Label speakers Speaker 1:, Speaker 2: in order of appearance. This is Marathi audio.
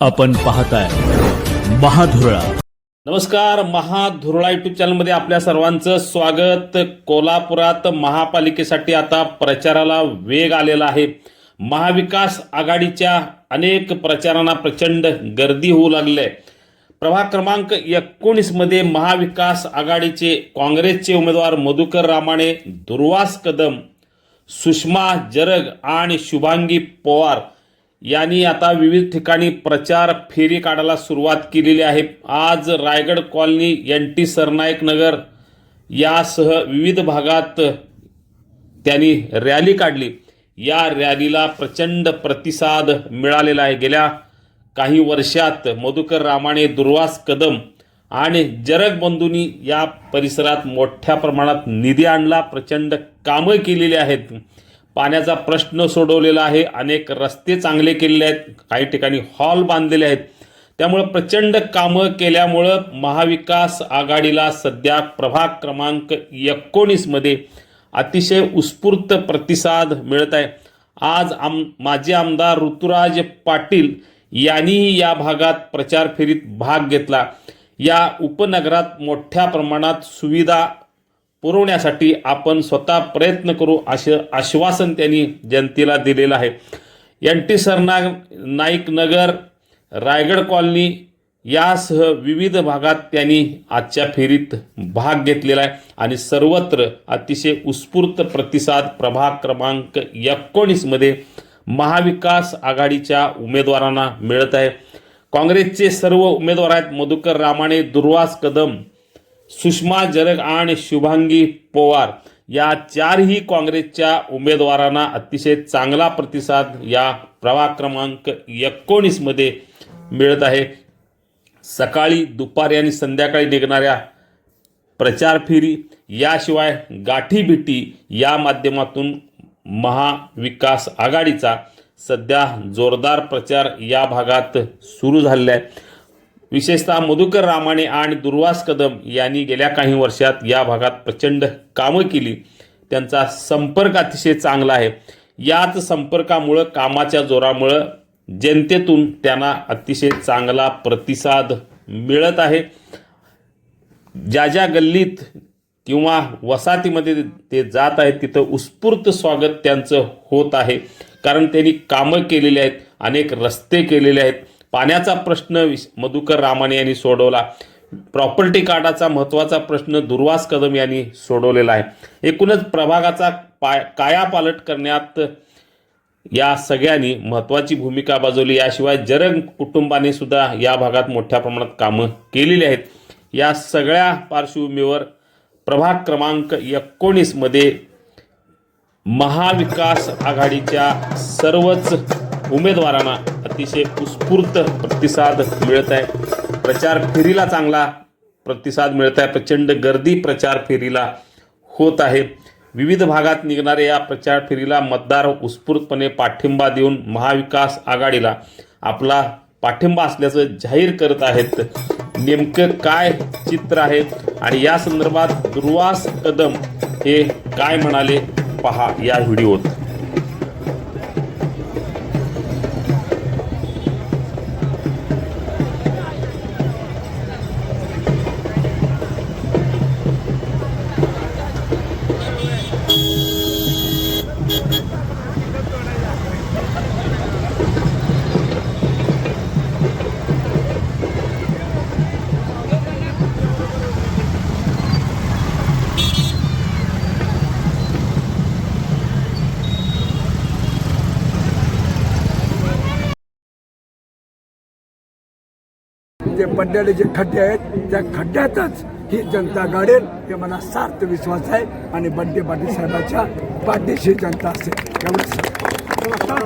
Speaker 1: आपण पाहताय महाधुरळा.
Speaker 2: नमस्कार महाधुरळा युट्यूब चॅनलमध्ये आपल्या सर्वांचं स्वागत. कोल्हापुरात महापालिकेसाठी आता प्रचाराला वेग आलेला आहे. महाविकास आघाडीच्या अनेक प्रचारांना प्रचंड गर्दी होऊ लागली आहे. प्रभाग क्रमांक एकोणीसमध्ये महाविकास आघाडीचे काँग्रेसचे उमेदवार मधुकर रामाणे दुर्वास कदम सुषमा जरग आणि शुभांगी पवार यांनी आता विविध ठिकाणी प्रचार फेरी काढायला सुरुवात केलेली आहे. आज Raigad colony N T Sarnaik Nagar यासह विविध भागात त्यांनी रॅली काढली. या रॅलीला प्रचंड प्रतिसाद मिळालेला आहे. गेल्या काही वर्षात मधुकर रामाणे दुर्वास कदम आणि जरग बंधूंनी या परिसरात मोठ्या प्रमाणात निधी आणला. प्रचंड कामं केलेली आहेत. पाण्याचा प्रश्न सोडवलेला आहे. अनेक रस्ते चांगले केलेले आहेत. काही ठिकाणी हॉल बांधलेले आहेत. त्यामुळं प्रचंड कामं केल्यामुळं महाविकास आघाडीला सध्या प्रभाग क्रमांक एकोणीसमध्ये अतिशय उत्स्फूर्त प्रतिसाद मिळत आहे. आज आम माजी आमदार ऋतुराज पाटील यांनीही या भागात प्रचार फेरीत भाग घेतला. या उपनगरात मोठ्या प्रमाणात सुविधा पुरवण्यासाठी आपण स्वतः प्रयत्न करू असे आश्वासन त्यांनी जनतेला दिलेलं आहे. N T Sarna Naik Nagar Raigad colony यासह विविध भागात त्यांनी आजच्या फेरीत भाग घेतलेला आहे. आणि सर्वत्र अतिशय उत्स्फूर्त प्रतिसाद प्रभाग क्रमांक एकोणीसमध्ये महाविकास आघाडीच्या उमेदवारांना मिळत आहे. काँग्रेसचे सर्व उमेदवार आहेत. मधुकर रामाणे दुर्वास कदम सुषमा जरग आणि शुभांगी पवार या चारही काँग्रेसच्या उमेदवारांना अतिशय चांगला प्रतिसाद या प्रभाग क्रमांक एकोणीसमध्ये मिळत आहे. सकाळी दुपारी आणि संध्याकाळी निघणाऱ्या प्रचार फेरी याशिवाय गाठीभिटी या माध्यमातून महाविकास आघाडीचा सध्या जोरदार प्रचार या भागात सुरू झालेला आहे. विशेषतः मधुकर रामाणे आणि दुर्वास कदम यांनी गेल्या काही वर्षात या भागात प्रचंड कामं केली. त्यांचा संपर्क अतिशय चांगला आहे. याच संपर्कामुळं कामाच्या जोरामुळं जनतेतून त्यांना अतिशय चांगला प्रतिसाद मिळत आहे. ज्या ज्या गल्लीत किंवा वसाहतीमध्ये ते जात आहेत तिथं उत्स्फूर्त स्वागत त्यांचं होत आहे. कारण त्यांनी कामं केलेली आहेत अनेक रस्ते केलेले आहेत. पाण्याचा प्रश्न मधुकर रामाने यांनी सोडवला. प्रॉपर्टी कार्डाचा महत्त्वाचा प्रश्न दुर्वास कदम यांनी सोडवलेला आहे. एकूणच प्रभागाचा पाय कायापालट करण्यात या सगळ्यांनी महत्त्वाची भूमिका बजावली. याशिवाय जरंग कुटुंबाने सुद्धा या भागात मोठ्या प्रमाणात कामं केलेली आहेत. या सगळ्या पार्श्वभूमीवर प्रभाग क्रमांक एकोणीसमध्ये महाविकास आघाडीच्या सर्वच उमेदवारांना अतिशय उत्स्फूर्त प्रतिसाद मिळत आहे. प्रचार फेरीला चांगला प्रतिसाद मिळत आहे. प्रचंड गर्दी प्रचार फेरीला होत आहे. विविध भागात निघणाऱ्या या प्रचार फेरीला मतदार उत्स्फूर्तपणे पाठिंबा देऊन महाविकास आघाडीला आपला पाठिंबा असल्याचं जाहीर करत आहेत. नेमकं काय चित्र आहे आणि या संदर्भात दुर्वास कदम हे काय म्हणाले? पहा या व्हिडिओत.
Speaker 3: जे पडलेले जे खड्डे आहेत त्या खड्ड्यातच ही जनता घडेल हे मला सार्थ विश्वास आहे. आणि बंडे पाटील साहेबांच्या पाठीशी जनता असेल. एवढंच.